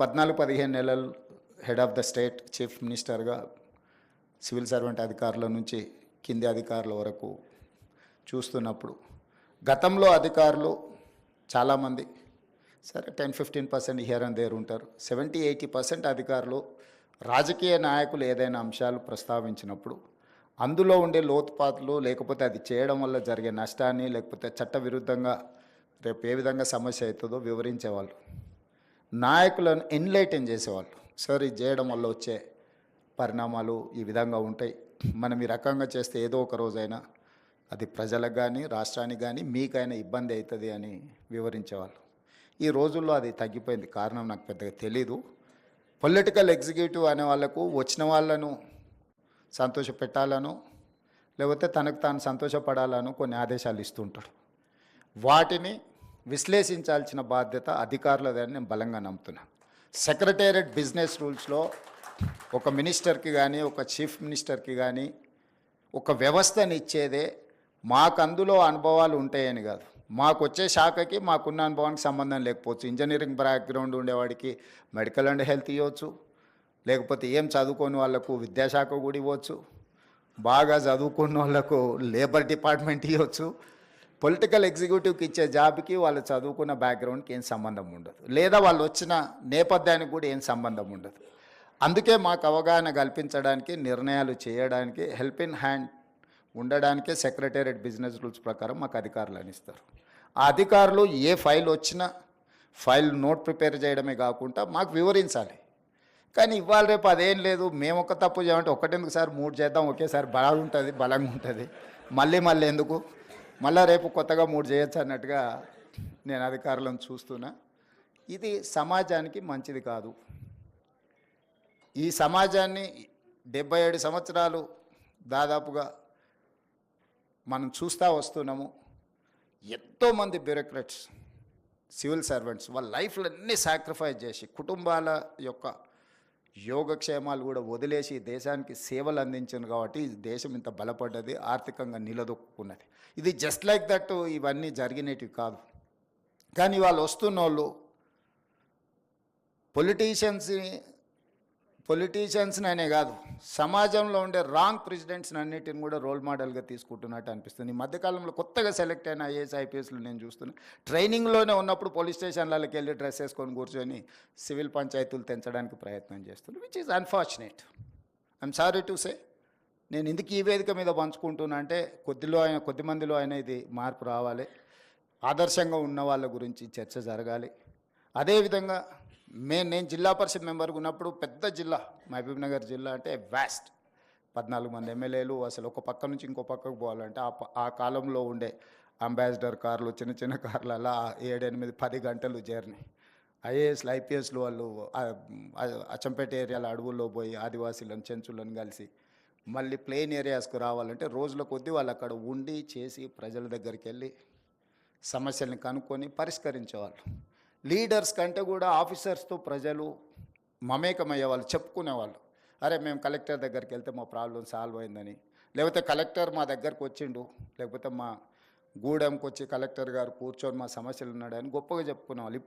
పద్నాలుగు పదిహేను నెలలు head of the state chief మినిస్టర్గా సివిల్ సర్వెంట్ అధికారుల నుంచి కింది అధికారుల వరకు చూస్తున్నప్పుడు గతంలో అధికారులు చాలామంది సరే ten fifteen percent here and there ఉంటారు. సెవెంటీ ఎయిటీ పర్సెంట్ అధికారులు రాజకీయ నాయకులు ఏదైనా అంశాలు ప్రస్తావించినప్పుడు అందులో ఉండే లోతుపాతులు లేకపోతే అది చేయడం వల్ల జరిగే నష్టాన్ని లేకపోతే చట్టవిరుద్ధంగా రేపు ఏ విధంగా సమస్య అవుతుందో వివరించేవాళ్ళు. నాయకులను ఎన్లైటన్ చేసేవాళ్ళు. సార్ ఇది చేయడం వల్ల వచ్చే పరిణామాలు ఈ విధంగా ఉంటాయి. మనం ఈ రకంగా చేస్తే ఏదో ఒక రోజైనా అది ప్రజలకు కానీ రాష్ట్రానికి కానీ మీకైనా ఇబ్బంది అవుతుంది అని వివరించేవాళ్ళు. ఈ రోజుల్లో అది తగ్గిపోయింది. కారణం నాకు పెద్దగా తెలీదు. పొలిటికల్ ఎగ్జిక్యూటివ్ అనే వాళ్ళకు వచ్చిన వాళ్ళను సంతోష పెట్టాలను లేకపోతే తనకు తాను సంతోషపడాలను కొన్ని ఆదేశాలు ఇస్తుంటాడు. వాటిని విశ్లేషించాల్సిన బాధ్యత అధికారులదని నేను బలంగా నమ్ముతున్నాను సెక్రటేరియట్ బిజినెస్ రూల్స్లో ఒక మినిస్టర్కి కానీ ఒక చీఫ్ మినిస్టర్కి కానీ ఒక వ్యవస్థని ఇచ్చేదే మాకు అందులో అనుభవాలు ఉంటాయని కాదు. మాకు వచ్చే శాఖకి మాకున్న అనుభవానికి సంబంధం లేకపోవచ్చు. ఇంజనీరింగ్ బ్యాక్గ్రౌండ్ ఉండేవాడికి మెడికల్ అండ్ హెల్త్ ఇవ్వచ్చు. లేకపోతే ఏం చదువుకోని వాళ్ళకు విద్యాశాఖ కూడా ఇవ్వచ్చు. బాగా చదువుకున్న వాళ్ళకు లేబర్ డిపార్ట్మెంట్ ఇవ్వచ్చు. పొలిటికల్ ఎగ్జిక్యూటివ్కి ఇచ్చే జాబ్కి వాళ్ళు చదువుకున్న బ్యాక్గ్రౌండ్కి ఏం సంబంధం ఉండదు. లేదా వాళ్ళు వచ్చిన నేపథ్యానికి కూడా ఏం సంబంధం ఉండదు. అందుకే మాకు అవగాహన కల్పించడానికి నిర్ణయాలు చేయడానికి హెల్ప్ ఇన్ హ్యాండ్ ఉండడానికే సెక్రటేరియట్ బిజినెస్ రూల్స్ ప్రకారం మాకు అధికారులు అనిస్తారు ఆ అధికారులు ఏ ఫైల్ వచ్చినా ఫైల్ నోట్ ప్రిపేర్ చేయడమే కాకుండా మాకు వివరించాలి. కానీ ఇవాళ రేపు అదేం లేదు మేము ఒక తప్పు చేయమంటే ఒకటెందుకు సార్? మూడు చేద్దాం ఒకేసారి బలం ఉంటుంది బలంగా ఉంటుంది మళ్ళీ మళ్ళీ ఎందుకు? మళ్ళీ రేపు కొత్తగా మూడు చేయొచ్చు అన్నట్టుగా నేను అధికారులను చూస్తున్నా. ఇది సమాజానికి మంచిది కాదు. ఈ సమాజాన్ని డెబ్బై ఏడు సంవత్సరాలు దాదాపుగా మనం చూస్తూ వస్తున్నాము. ఎంతోమంది బ్యూరోక్రాట్స్ సివిల్ సర్వెంట్స్ వాళ్ళ లైఫ్లన్నీ సాక్రిఫైస్ చేసి కుటుంబాల యొక్క యోగక్షేమాలు కూడా వదిలేసి దేశానికి సేవలు అందించారు కాబట్టి దేశం ఇంత బలపడ్డది ఆర్థికంగా నిలదొక్కున్నది. ఇది జస్ట్ లైక్ దట్ ఇవన్నీ జరిగినవి కాదు. కానీ వాళ్ళు వస్తున్న వాళ్ళు పొలిటీషియన్స్ని పొలిటీషియన్స్ని అనే కాదు సమాజంలో ఉండే రాంగ్ ప్రెసిడెంట్స్ని అన్నిటిని కూడా రోల్ మోడల్గా తీసుకుంటున్నట్టు అనిపిస్తుంది. ఈ మధ్యకాలంలో కొత్తగా సెలెక్ట్ అయిన ఐఏఎస్ ఐపీఎస్లు నేను చూస్తున్నా. ట్రైనింగ్లోనే ఉన్నప్పుడు పోలీస్ స్టేషన్లకి వెళ్ళి డ్రెస్ వేసుకొని కూర్చొని సివిల్ పంచాయతీలు తెంచడానికి ప్రయత్నం చేస్తున్నారు which is unfortunate I'm sorry to say నేను ఎందుకు ఈ వేదిక మీద పంచుకుంటున్నా అంటే కొద్దిలో అయినా కొద్ది మందిలో అయినా ఇది మార్పు రావాలి. ఆదర్శంగా ఉన్న వాళ్ళ గురించి చర్చ జరగాలి. అదేవిధంగా మేము నేను జిల్లా పరిషత్ మెంబర్గా ఉన్నప్పుడు పెద్ద జిల్లా మహబూబ్ నగర్ జిల్లా అంటే వ్యాస్ట్ పద్నాలుగు మంది ఎమ్మెల్యేలు అసలు ఒక పక్క నుంచి ఇంకో పక్కకు పోవాలంటే ఆ ప- ఆ కాలంలో ఉండే అంబాసిడర్ కార్లు చిన్న చిన్న కార్లు అలా ఏడెనిమిది పది గంటలు జర్నీ. ఐఏఎస్లు ఐపీఎస్లు వాళ్ళు అచ్చంపేట ఏరియాల అడవుల్లో పోయి ఆదివాసీలను చెంచులను కలిసి మళ్ళీ ప్లెయిన్ ఏరియాస్కు రావాలంటే రోజుల కొద్దీ వాళ్ళు అక్కడ ఉండి చేసి ప్రజల దగ్గరికి వెళ్ళి సమస్యల్ని కనుక్కొని పరిష్కరించేవాళ్ళు. లీడర్స్ కంటే కూడా ఆఫీసర్స్తో ప్రజలు మమేకమయ్యే వాళ్ళు చెప్పుకునేవాళ్ళు. అరే మేము కలెక్టర్ దగ్గరికి వెళ్తే మా ప్రాబ్లం సాల్వ్ అయిందని. లేకపోతే కలెక్టర్ మా దగ్గరకు వచ్చిండు లేకపోతే మా గూడెంకి వచ్చి కలెక్టర్ గారు కూర్చొని మా సమస్యలు ఉన్నాడని గొప్పగా చెప్పుకునేవాళ్ళు.